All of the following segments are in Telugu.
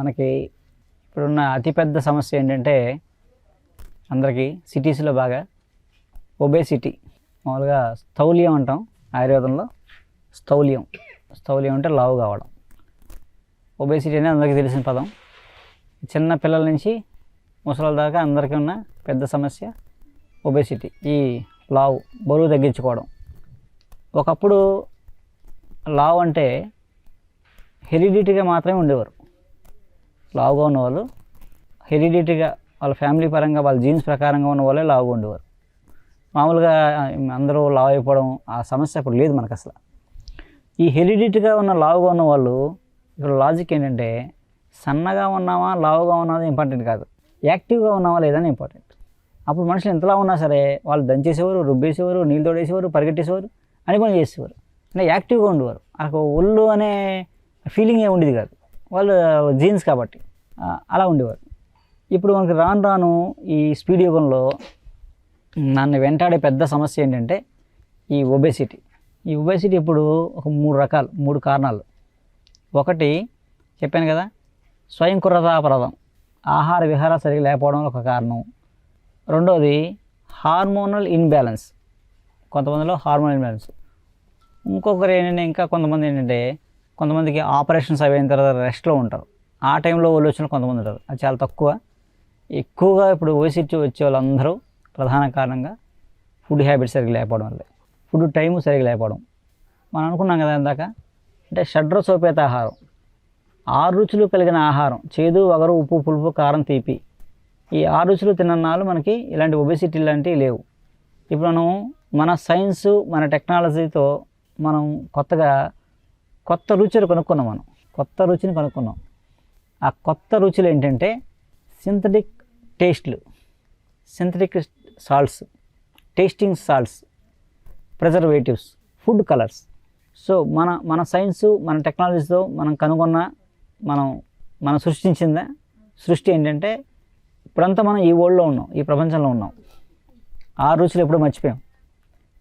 మనకి ఇప్పుడున్న అతిపెద్ద సమస్య ఏంటంటే అందరికీ సిటీస్లో బాగా ఒబేసిటీ. మామూలుగా స్థౌల్యం అంటాం ఆయుర్వేదంలో. స్థౌల్యం. స్థౌల్యం అంటే లావు కావడం. ఒబేసిటీ అనేది అందరికీ తెలిసిన పదం. చిన్న పిల్లల నుంచి ముసలి దాకా అందరికీ ఉన్న పెద్ద సమస్య ఒబేసిటీ. ఈ లావు బరువు తగ్గించుకోవడం. ఒకప్పుడు లావు అంటే హెరిడిటీగా మాత్రమే ఉండేవారు. లావుగా ఉన్నవాళ్ళు హెరిడిటీగా వాళ్ళ ఫ్యామిలీ పరంగా వాళ్ళ జీన్స్ ప్రకారంగా ఉన్న వాళ్ళే లావుగా ఉండేవారు. మామూలుగా అందరూ లావు అయిపోవడం ఆ సమస్య అప్పుడు లేదు మనకు అసలు. ఈ హెరిడిటీగా ఉన్న లావుగా ఉన్న వాళ్ళు ఇక్కడ లాజిక్ ఏంటంటే సన్నగా ఉన్నామా లావుగా ఉన్నామా ఇంపార్టెంట్ కాదు. యాక్టివ్గా ఉన్నామా లేదని ఇంపార్టెంట్. అప్పుడు మనుషులు ఎంతలా ఉన్నా సరే వాళ్ళు దంచేసేవారు రుబ్బేసేవారు నీళ్ళు తోడేసేవారు పరిగెట్టేసేవారు అని పని చేసేవారు. అంటే యాక్టివ్గా ఉండేవారు. వాళ్ళకు ఒళ్ళు అనే ఫీలింగ్ ఏ ఉండేది కాదు. వాళ్ళు జీన్స్ కాబట్టి. అలా ఉండేవారు. ఇప్పుడు మనకి రాను రాను ఈ స్పీడ్ యుగంలో నన్ను వెంటాడే పెద్ద సమస్య ఏంటంటే ఈ ఒబేసిటీ. ఈ ఒబేసిటీ ఇప్పుడు ఒక మూడు రకాలు మూడు కారణాలు. ఒకటి చెప్పాను కదా స్వయం కురతాపరదం ఆహార విహార సరిగ్గా లేకపోవడం ఒక కారణం. రెండవది హార్మోనల్ ఇన్బ్యాలెన్స్. కొంతమందిలో హార్మోనల్ ఇన్బ్యాలెన్స్. ఇంకొకరు ఏంటంటే ఇంకా కొంతమంది ఏంటంటే కొంతమందికి ఆపరేషన్స్ అయిన తర్వాత రెస్ట్లో ఉంటారు. ఆ టైంలో వాళ్ళు వచ్చిన కొంతమంది ఉంటారు. అది చాలా తక్కువ. ఎక్కువగా ఇప్పుడు ఓసిటీ వచ్చే వాళ్ళందరూ ప్రధాన కారణంగా ఫుడ్ హ్యాబిట్స్ సరిగ్గా లేకపోవడం వల్లే. ఫుడ్ టైం సరిగ్గా లేకపోవడం. మనం అనుకున్నాం కదా ఇందాక అంటే షడ్రసోపేత ఆహారం. ఆరు రుచులు కలిగిన ఆహారం. చేదు వగరు ఉప్పు పులుపు కారం తీపి. ఈ ఆరు రుచులు తిన్ననాలు మనకి ఇలాంటి ఒబెసిటీ లాంటివి లేవు. ఇప్పుడు మనం మన సైన్స్ మన టెక్నాలజీతో మనం కొత్తగా కొత్త రుచులు కనుక్కున్నాం మనం. కొత్త రుచిని కనుక్కున్నాం. ఆ కొత్త రుచులు ఏంటంటే synthetic టేస్ట్లు synthetic salts tasting salts preservatives food colours so మన మన సైన్సు మన టెక్నాలజీతో మనం కనుగొన్న మనం మనం సృష్టించిన సృష్టి ఏంటంటే ఇప్పుడంతా మనం ఈ వరల్డ్లో ఉన్నాం ఈ ప్రపంచంలో ఉన్నాం. ఆ రుచులు ఎప్పుడో మర్చిపోయాం.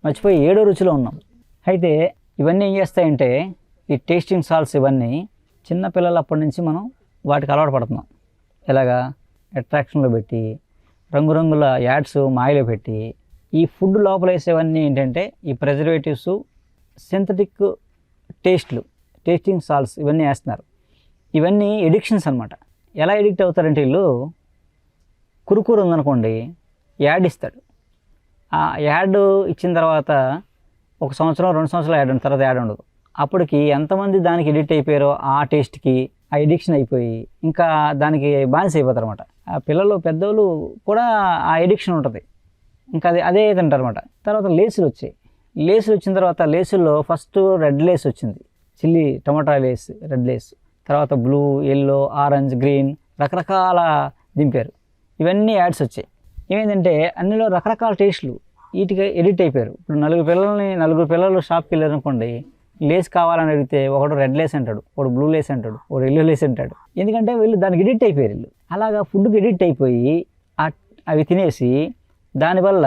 మర్చిపోయి ఏడో రుచిలో ఉన్నాం. అయితే ఇవన్నీ ఏం చేస్తాయంటే ఈ టేస్టింగ్ సాల్ట్స్ ఇవన్నీ చిన్నపిల్లలు అప్పటి నుంచి మనం వాటికి అలవాటు పడుతున్నాం. ఎలాగా? అట్రాక్షన్లో పెట్టి రంగురంగుల యాడ్స్ మాయలో పెట్టి ఈ ఫుడ్ లోపల వేసేవన్నీ ఏంటంటే ఈ ప్రిజర్వేటివ్స్ సింథటిక్ టేస్ట్లు టేస్టింగ్ సాల్ట్స్ ఇవన్నీ వేస్తున్నారు. ఇవన్నీ ఎడిక్షన్స్ అనమాట ఎలా ఎడిక్ట్ అవుతారంటే వీళ్ళు? కురుకూరు ఉందనుకోండి యాడ్ ఇస్తాడు. ఆ యాడ్ ఇచ్చిన తర్వాత ఒక సంవత్సరం రెండు సంవత్సరాలు యాడ్ ఉంటుంది తర్వాత యాడ్ ఉండదు. అప్పటికి ఎంతమంది దానికి ఎడిక్ట్ అయిపోయారో ఆ టేస్ట్కి ఆ ఎడిక్షన్ అయిపోయి ఇంకా దానికి బానిస అయిపోతారు అనమాట ఆ పిల్లలు పెద్దోళ్ళు కూడా ఆ ఎడిక్షన్ ఉంటుంది. ఇంకా అదే అదే తింటారు అనమాట తర్వాత లేసులు వచ్చాయి. లేసులు వచ్చిన తర్వాత లేసుల్లో ఫస్ట్ రెడ్ లేస్ వచ్చింది. Chilli tomato Lay's red Lay's. తర్వాత బ్లూ ఎల్లో ఆరెంజ్ గ్రీన్ రకరకాల దింపారు. ఇవన్నీ యాడ్స్ వచ్చాయి. ఏమైందంటే అన్నిలో రకరకాల టేస్ట్లు వీటికి ఎడిట్ అయిపోయారు. ఇప్పుడు నలుగురు పిల్లల్ని నలుగురు పిల్లలు షాప్కి వెళ్ళారు అనుకోండి లేస్ కావాలని అడిగితే ఒకడు రెడ్ లేస్ అంటాడు ఒకడు బ్లూ లేస్ అంటాడు ఒకడు ఎల్లో లేస్ అంటాడు. ఎందుకంటే వీళ్ళు దానికి ఎడిట్ అయిపోయారు వీళ్ళు. అలాగా ఫుడ్కి ఎడిట్ అయిపోయి అవి తినేసి దానివల్ల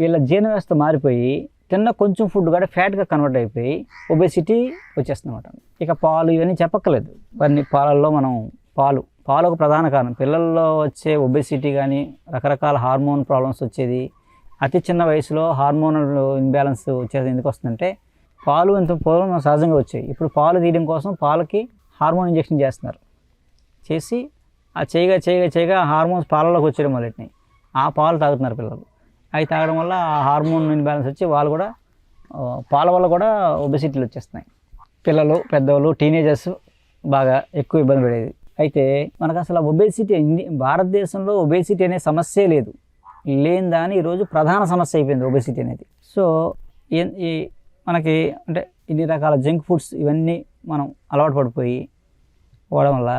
వీళ్ళ జీర్ణ వ్యవస్థ మారిపోయి తిన్న కొంచెం ఫుడ్ కూడా ఫ్యాట్గా కన్వర్ట్ అయిపోయి ఒబేసిటీ వచ్చేస్తుందన్నమాట. ఇక పాలు ఇవన్నీ చెప్పక్కర్లేదు. కొన్ని పాలల్లో మనం పాలు పాలు ఒక ప్రధాన కారణం. పిల్లల్లో వచ్చే ఒబేసిటీ కానీ రకరకాల హార్మోన్ ప్రాబ్లమ్స్ వచ్చేది అతి చిన్న వయసులో హార్మోనల్ ఇన్బ్యాలెన్స్ వచ్చేది ఎందుకు వస్తుందంటే పాలు ఇంత పూర్వం సహజంగా వచ్చాయి. ఇప్పుడు పాలు తీయడం కోసం పాలకి హార్మోన్ ఇంజెక్షన్ చేస్తున్నారు. చేసి ఆ చేయగా చేయగా చేయగా హార్మోన్స్ పాలలోకి వచ్చేయడం మొదలెట్టినాయి ఆ పాలు తాగుతున్నారు పిల్లలు. అవి తాగడం వల్ల ఆ హార్మోన్ ఇన్బ్యాలెన్స్ వచ్చి వాళ్ళు కూడా పాల వల్ల కూడా ఒబెసిటీలు వచ్చేస్తున్నాయి. పిల్లలు పెద్దవాళ్ళు టీనేజర్స్ బాగా ఎక్కువ ఇబ్బంది పడేది. అయితే మనకు అసలు ఒబేసిటీ భారతదేశంలో ఒబేసిటీ అనే సమస్యే లేదు. లేని దాని ఈరోజు ప్రధాన సమస్య అయిపోయింది ఒబేసిటీ అనేది. సో ఈ మనకి అంటే ఇన్ని రకాల జంక్ ఫుడ్స్ ఇవన్నీ మనం అలవాటు పడిపోయి పోవడం వల్ల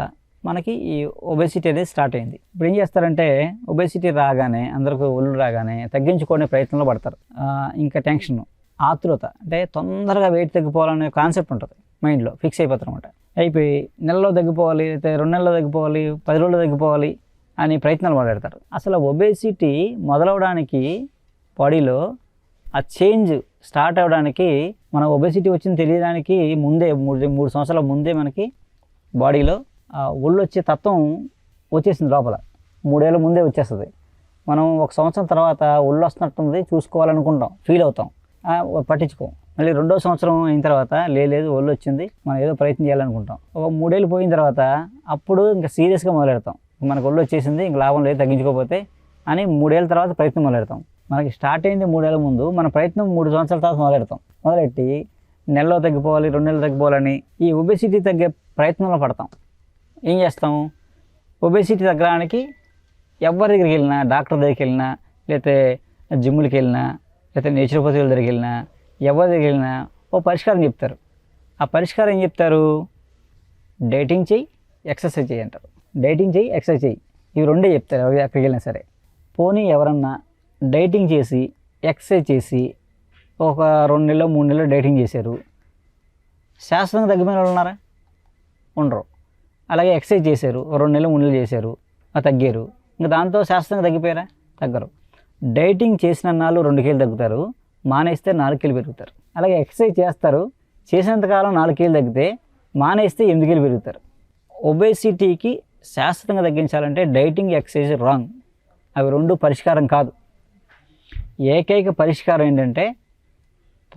మనకి ఈ ఒబేసిటీ అనేది స్టార్ట్ అయింది. ఇప్పుడు ఏం చేస్తారంటే ఒబేసిటీ రాగానే అందరికీ ఒళ్ళు రాగానే తగ్గించుకునే ప్రయత్నంలో పడతారు. ఇంకా టెన్షన్ ఆతృత అంటే తొందరగా వెయిట్ తగ్గిపోవాలనే కాన్సెప్ట్ ఉంటుంది మైండ్లో ఫిక్స్ అయిపోతారు అనమాట అయిపోయి నెలలో తగ్గిపోవాలి లేకపోతే రెండు నెలల్లో తగ్గిపోవాలి పది రోజుల్లో తగ్గిపోవాలి అని ప్రయత్నాలు మొదలెడతారు. అసలు ఒబేసిటీ మొదలవడానికి బాడీలో ఆ చేంజ్ స్టార్ట్ అవ్వడానికి మన ఒబెసిటీ వచ్చింది తెలియడానికి ముందే మూడు మూడు సంవత్సరాల ముందే మనకి బాడీలో ఆ ఒళ్ళు వచ్చే తత్వం వచ్చేసింది లోపల. మూడేళ్ళ ముందే వచ్చేస్తుంది. మనం ఒక సంవత్సరం తర్వాత ఒళ్ళు వస్తున్నట్టుంది చూసుకోవాలనుకుంటాం ఫీల్ అవుతాం. పట్టించుకోం. మళ్ళీ రెండో సంవత్సరం అయిన తర్వాత "లే- లేదు ఒళ్ళు వచ్చింది మనం ఏదో ప్రయత్నం చేయాలనుకుంటాం. ఒక మూడేళ్ళు పోయిన తర్వాత అప్పుడు ఇంకా సీరియస్గా మొదలెడతాం. మనకు ఒళ్ళు వచ్చేసింది ఇంక లాభం లేదు తగ్గించుకోకపోతే అని మూడేళ్ళ తర్వాత ప్రయత్నం మొదలెడతాం. మనకి స్టార్ట్ అయింది మూడేళ్ళ ముందు మన ప్రయత్నం మూడు సంవత్సరాల తర్వాత మొదలెడతాం. మొదలెట్టి నెలలో తగ్గిపోవాలి రెండు నెలలు తగ్గిపోవాలని ఈ ఒబెసిటీ తగ్గే ప్రయత్నంలో పడతాం. ఏం చేస్తాం? ఒబెసిటీ తగ్గడానికి ఎవరి దగ్గరికి వెళ్ళినా డాక్టర్ దగ్గరికి వెళ్ళినా లేకపోతే జిమ్లకి వెళ్ళినా లేకపోతే నేచురోపతి వాళ్ళ దగ్గరికి వెళ్ళినా ఎవరి దగ్గరికి వెళ్ళినా ఓ పరిష్కారం చెప్తారు. ఆ పరిష్కారం ఏం చెప్తారు? డైటింగ్ చేయి ఎక్సర్సైజ్ చేయి అంటారు. డైటింగ్ చేయి ఎక్సర్సైజ్ చేయి ఇవి రెండే చెప్తారు ఎవరి వెళ్ళినా సరే. పోనీ ఎవరన్నా డైటింగ్ చేసి ఎక్సర్సైజ్ చేసి ఒక రెండు నెలలు మూడు నెలలు డైటింగ్ చేశారు. శాస్త్రంగా తగ్గిపోయిన వాళ్ళు ఉన్నారా? ఉండరు. అలాగే ఎక్సర్సైజ్ చేశారు రెండు నెలలు మూడు నెలలు చేశారు తగ్గారు. ఇంకా దాంతో శాస్త్రంగా తగ్గిపోయారా? తగ్గరు. డైటింగ్ చేసిన నాళ్ళు రెండు కేలు తగ్గుతారు మానేస్తే నాలుగు కేలు పెరుగుతారు. అలాగే ఎక్సర్సైజ్ చేస్తారు చేసినంతకాలం నాలుగు కేలు తగ్గితే మానేస్తే ఎనిమిది కేలు పెరుగుతారు. ఒబేసిటీకి శాశ్వతంగా తగ్గించాలంటే డైటింగ్ ఎక్సర్సైజ్ రాంగ్. అవి రెండు పరిష్కారం కాదు. ఏకైక పరిష్కారం ఏంటంటే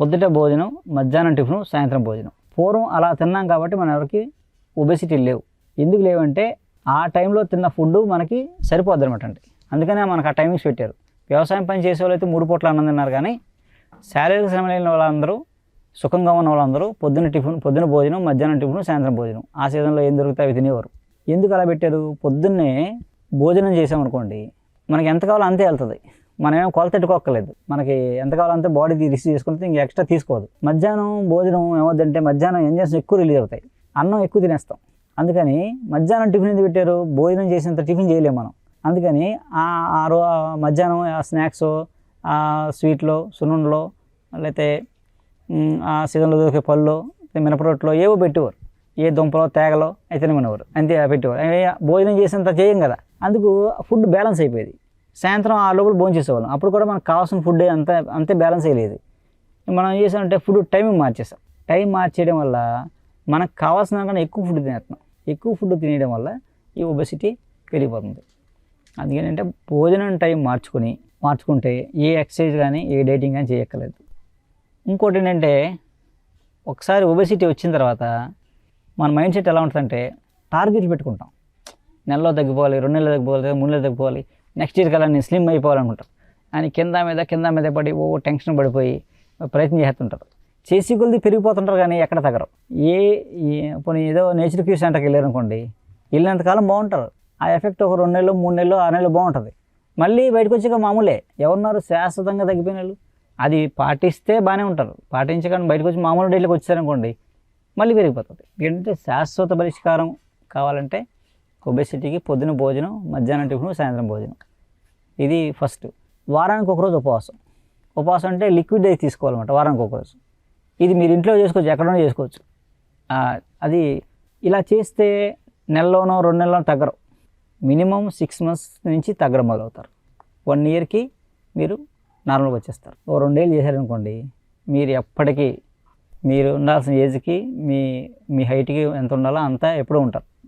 పొద్దుట భోజనం మధ్యాహ్నం టిఫిన్ సాయంత్రం భోజనం. పూర్వం అలా తిన్నాం కాబట్టి మన ఎవరికి ఒబెసిటీ లేవు. ఎందుకు లేవంటే ఆ టైంలో తిన్న ఫుడ్ మనకి సరిపోద్ది అనమాట అండి. అందుకనే మనకు ఆ టైమింగ్స్ పెట్టారు. వ్యవసాయం పని చేసే వాళ్ళు అయితే మూడు పూట్ల అన్నం తిన్నారు కానీ శారీరక శ్రమ లేని వాళ్ళందరూ సుఖంగా ఉన్న వాళ్ళందరూ పొద్దున్న టిఫిన్ పొద్దున భోజనం మధ్యాహ్నం టిఫిన్ సాయంత్రం భోజనం. ఆ సీజన్లో ఏం దొరికితే అవి తినేవారు. ఎందుకు అలా పెట్టారు? పొద్దున్నే భోజనం చేసామనుకోండి మనకి ఎంత కావాలో అంతే వెళ్తుంది. మనమేం కొలత పెట్టుకోక్కర్లేదు మనకి ఎంత కావాలంటే బాడీ రిసీవ్ చేసుకుంటే ఇంక ఎక్స్ట్రా తీసుకోదు మధ్యాహ్నం భోజనం ఏమవుద్దంటే మధ్యాహ్నం ఎంజైమ్స్ ఎక్కువ రిలీజ్ అవుతాయి. అన్నం ఎక్కువ తినేస్తాం. అందుకని మధ్యాహ్నం టిఫిన్ ఎందుకు పెట్టారు? భోజనం చేసినంత టిఫిన్ చేయలేము మనం. అందుకని ఆ ఆరు రో మధ్యాహ్నం ఆ స్నాక్స్ ఆ స్వీట్లు సున్నుండలో లేకపోతే ఆ సీజన్లో దొరికే పళ్ళు మినపరొట్లో ఏవో పెట్టేవారు. ఏ దుంపలో తేగలో అయితే తినమనేవారు. అంతే పెట్టేవారు. భోజనం చేసినంత చేయం కదా. అందుకు ఫుడ్ బ్యాలెన్స్ అయిపోయేది. సాయంత్రం ఆ లోపల భోజనం చేసేవాళ్ళం. అప్పుడు కూడా మనకు కావాల్సిన ఫుడ్ అంత అంతే బ్యాలెన్స్ అయ్యలేదు మనం ఏం చేసామంటే ఫుడ్ టైమింగ్ మార్చేసాం. టైం మార్చేయడం వల్ల మనకు కావాల్సిన కన్నా ఎక్కువ ఫుడ్ తినేస్తున్నాం ఎక్కువ ఫుడ్ తినేయడం వల్ల ఈ ఒబెసిటీ పెరిగిపోతుంది. అందుకేంటంటే భోజనం టైం మార్చుకొని మార్చుకుంటే ఏ ఎక్సర్సైజ్ కానీ ఏ డైటింగ్ కానీ చేయక్కర్లేదు. ఇంకోటి ఏంటంటే ఒకసారి ఒబెసిటీ వచ్చిన తర్వాత మన మైండ్ సెట్ ఎలా ఉంటుందంటే టార్గెట్లు పెట్టుకుంటాం. నెలలో తగ్గిపోవాలి రెండు నెలలు తగ్గిపోవాలి మూడు నెలలు తగ్గిపోవాలి. నెక్స్ట్ ఇయర్ కల్లా నేను స్లిమ్ అయిపోవాలనుకుంటాం. అని కింద మీద కింద మీద పడి ఓ టెన్షన్ పడిపోయి ప్రయత్నం చేస్తుంటారు. చేసి కొలిది పెరిగిపోతుంటారు కానీ ఎక్కడ తగ్గరు. ఏ ఏ- పోనీ ఏదో నేచర్ క్యూ సెంటర్కి వెళ్ళారనుకోండి వెళ్ళినంతకాలం బాగుంటారు. ఆ ఎఫెక్ట్ ఒక రెండు నెలలు మూడు నెలలు ఆరు నెలలు బాగుంటుంది. మళ్ళీ బయటకు వచ్చాక మామూలే. ఎవరున్నారు? శాశ్వతంగా తగ్గిపోయిన వాళ్ళు. అది పాటిస్తే బాగానే ఉంటారు. పాటించకుండా బయటకు వచ్చి మామూలు డైలీకి వచ్చారనుకోండి మళ్ళీ పెరిగిపోతుంది. ఏంటంటే శాశ్వత పరిష్కారం కావాలంటే ఒబెసిటీకి పొద్దున భోజనం మధ్యాహ్నం టిఫిన్ సాయంత్రం భోజనం. ఇది ఫస్ట్. వారానికి ఒకరోజు ఉపవాసం. ఉపవాసం అంటే లిక్విడ్ అయితే తీసుకోవాలన్నమాట వారానికి ఒకరోజు. ఇది మీరు ఇంట్లో చేసుకోవచ్చు ఎక్కడైనా చేసుకోవచ్చు. అది ఇలా చేస్తే నెలలోనో రెండు నెలలోనో తగ్గరు. మినిమం సిక్స్ మంత్స్ నుంచి తగ్గడం మొదలవుతారు. వన్ ఇయర్కి మీరు నార్మల్గా వచ్చేస్తారు. ఓ రెండేళ్ళు చేశారనుకోండి మీరు ఎప్పటికీ మీరు ఉండాల్సిన ఏజ్కి మీ మీ హైట్కి ఎంత ఉండాలో అంతా ఎప్పుడూ ఉంటారు.